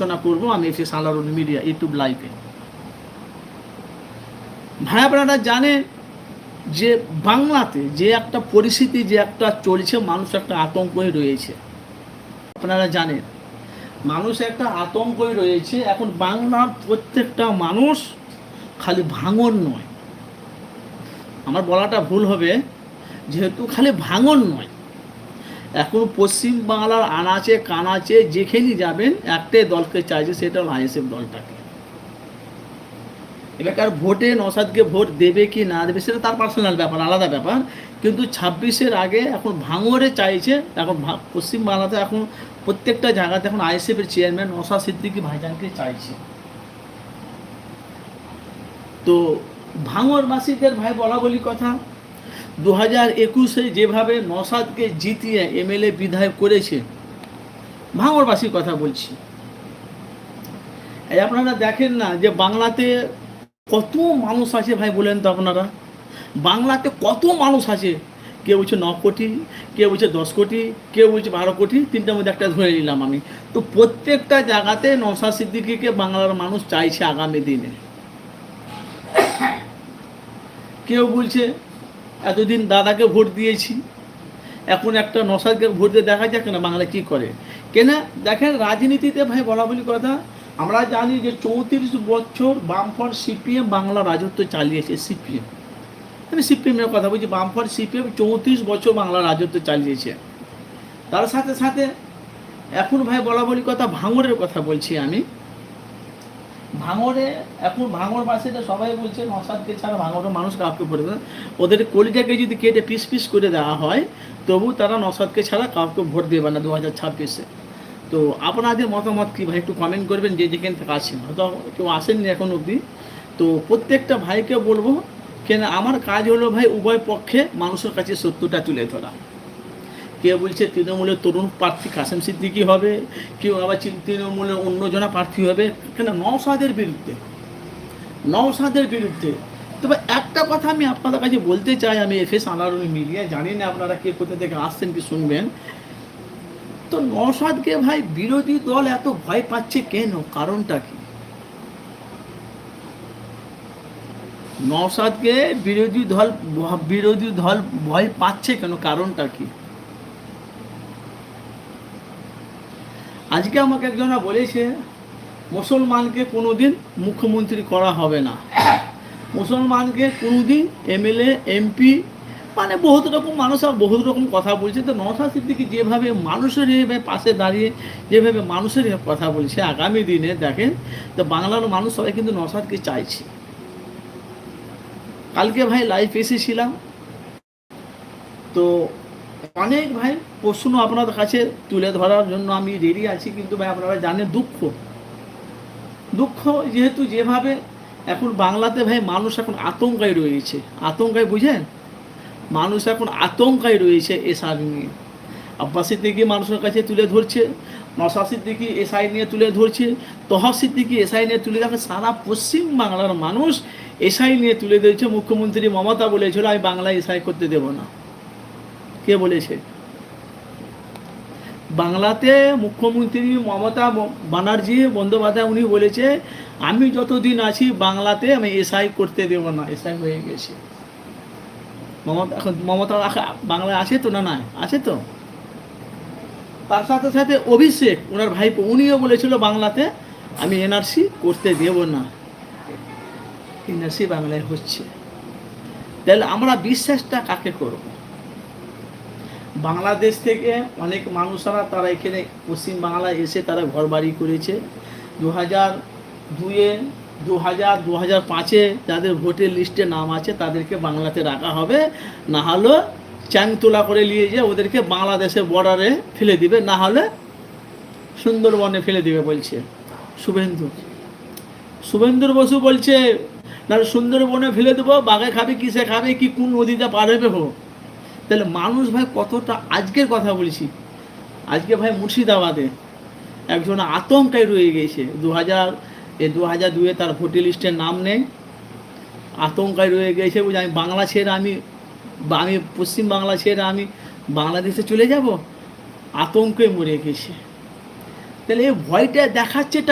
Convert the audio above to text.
আলোচনা করব আমি এসে সালারুন মিডিয়া ইউটিউব লাইভে। ভাই আপনারা জানেন যে বাংলাতে যে একটা পরিস্থিতি, যে একটা চলছে, মানুষ একটা আতঙ্কই রয়েছে। আপনারা জানেন, মানুষ একটা আতঙ্কই রয়েছে। এখন বাংলার প্রত্যেকটা মানুষ খালি ভাঙন নয়। আমার বলাটা ভুল হবে, যেহেতু খালি ভাঙন নয়। এখন পশ্চিম বাংলার আনাচে, কানাচে, যেখানেই যাবেন, একটাই দলকে চাইছে, সেটা হলো আইএসএফ দলটাকে। এবার ভোটে নসাদকে ভোট দেবে কি না দেবে, সেটা তার পার্সোনাল ব্যাপার, আলাদা ব্যাপার। কিন্তু ছাব্বিশের আগে এখন ভাঙরে চাইছে, এখন ভা- পশ্চিম বাংলাতে এখন প্রত্যেকটা জায়গাতে এখন আইএসএফের চেয়ারম্যান নসাদ সিদ্দিকি ভাইজানকে চাইছে। তো ভাঙরবাসীদের ভাই বলা বলি কথা দু হাজার একুশে যেভাবে নসাদকে জিতিয়ে এমএলএ বিধায়ক করেছে ভাঙরবাসীর কথা বলছি। এই আপনারা দেখেন না যে বাংলাতে কত মানুষ আছে ভাই বলেন তো আপনারা? বাংলাতে কত মানুষ আছে? কেউ বলছে ন কোটি, কেউ বলছে দশ কোটি, কেউ বলছে বারো কোটি, তিনটার মধ্যে একটা ধরে নিলাম আমি। তো প্রত্যেকটা জায়গাতে নশা সিদ্দিকিকে বাংলার মানুষ চাইছে আগামী দিনে। কেউ বলছে এতদিন দাদাকে ভোট দিয়েছি। এখন একটা নসাদকে ভোট দিয়ে দেখা যাক না বাংলা কী করে। কেন দেখেন রাজনীতিতে ভাই বলা বলি কথা, আমরা জানি যে চৌত্রিশ বছর বামফ্রন্ট সিপিএম বাংলা রাজত্ব চালিয়েছে সিপিএম। আমি সিপিএমের কথা বলছি, বামফ্রন্ট সিপিএম চৌত্রিশ বছর বাংলা রাজত্ব চালিয়েছে। তার সাথে সাথে এখন ভাই বলা বলি কথা ভাঙরের কথা বলছি আমি। ভাঙরে এখন ভাঙর বাসীরা সবাই বলছে নসাদকে ছাড়া ভাঙরের মানুষ কাউকে না। ওদের কলিজাকে যদি কেটে পিস পিস করে দেওয়া হয়, তবু তারা নসাদকে ছাড়া কাউকে ভোট দেবে না দু হাজার ছাব্বিশে। তো আপনাদের মতামত কী ভাই? একটু কমেন্ট করবেন যে যেখান থেকে আছেন হয়তো কেউ আসেননি এখন অবধি। তো প্রত্যেকটা ভাইকে বলব, কেন আমার কাজ হলো ভাই উভয় পক্ষে মানুষের কাছে সত্যটা তুলে ধরা। কেউ বলছে তৃণমূলের তরুণ প্রার্থী কাসেম সিদ্দিকি হবে, কেউ আবার তৃণমূলের অন্যজনা প্রার্থী হবে। কেন? নওসাদের বিরুদ্ধে। নওসাদের বিরুদ্ধে। তবে একটা কথা আমি আপনাদের কাছে বলতে চাই, আমি এফ এস আনারুল মিডিয়া জানি না আপনারা কে কোথা থেকে আসছেন, কি শুনবেন। তো নওসাদকে ভাই বিরোধী দল এত ভয় পাচ্ছে কেন? কারণটা কি? নওসাদকে বিরোধী দল বিরোধী দল ভয় পাচ্ছে কেন? কারণটা কি? আজকে আমাকে একজনা বলেছে, মুসলমানকে কোনোদিন মুখ্যমন্ত্রী করা হবে না। মুসলমানকে কোনোদিন এমএলএ, এমপি মানে বহুত রকম মানুষ আর বহুত রকম কথা বলছে। তো নওশাদ সিদ্দিকি যেভাবে মানুষের পাশে দাঁড়িয়ে, যেভাবে মানুষের কথা বলছে, আগামী দিনে দেখেন, তো বাংলার মানুষ সবাই কিন্তু নওশাদকে চাইছে। কালকে ভাই লাইভ এসেছিলাম। তো অনেক ভাই প্রশ্ন আপনাদের কাছে তুলে ধরার জন্য আমি রেডি আছি, কিন্তু ভাই আপনারা জানেন দুঃখ। দুঃখ যেহেতু যেভাবে এখন বাংলাতে ভাই মানুষ এখন আতঙ্কায় রয়েছে। আতঙ্কায় বুঝেন? মানুষ এখন আতঙ্কায় রয়েছে এসআর নিয়ে। আব্বাস সিদ্দিকি মানুষের কাছে তুলে ধরছে নসা সিদ্দিকি এসআই নিয়ে তুলে ধরছে তহা সিদ্দিকি এসআই নিয়ে তুলে ধরছে, সারা পশ্চিম বাংলার মানুষ এসআই নিয়ে তুলে ধরছে। মুখ্যমন্ত্রী মমতা বলেছিল, আমি বাংলায় এসআই করতে দেব না। কে বলেছে? বাংলাতে মুখ্যমন্ত্রী মমতা ব- ব্যানার্জি বন্দ্যোপাধ্যায় উনি বলেছে, আমি যতদিন আছি বাংলাতে আমি এসআই করতে দেব না। এসআই হয়ে গেছে। মমতা এখন মমতা আছে তো না নাই? আছে তো? তার সাথে সাথে অভিষেক, ওনার ভাইপো, উনিও বলেছিল বাংলাতে, আমি এনআরসি করতে দেব না। এনআরসি বাংলায় হচ্ছে। তাহলে আমরা বিশ্বাসটা কাকে করব? বাংলাদেশ থেকে অনেক মানুষরা তারা এখানে পশ্চিম বাংলায় এসে তারা ঘর বাড়ি করেছে। দু হাজার দুয়ে দু হাজার দু হাজার পাঁচে যাদের ভোটের লিস্টে নাম আছে তাদেরকে বাংলাতে রাখা হবে। না হলে চ্যাং তোলা করে নিয়ে যে ওদেরকে বাংলাদেশের বর্ডারে ফেলে দিবে। না হলে সুন্দরবনে ফেলে দিবে বলছে। শুভেন্দু। শুভেন্দুর বসু বলছে না সুন্দরবনে ফেলে দেবো। বাঘে খাবে, কিসে খাবে, কি কোন নদীতে পার হবে হো তাহলে মানুষ ভাই কতটা, আজকের কথা বলছি। আজকে ভাই মুর্শিদাবাদে একজন আতঙ্কায় রয়ে গেছে। দু হাজার এ দু হাজার দুয়ে তার ভোটার লিস্টের নাম নেই। আতঙ্কায় রয়ে গেছে বুঝে আমি বাংলা ছেড়ে আমি আমি পশ্চিম বাংলা ছেড়ে আমি বাংলাদেশে চলে যাব। আতঙ্কে মরে গেছে। তাহলে এই ভয়টা দেখাচ্ছে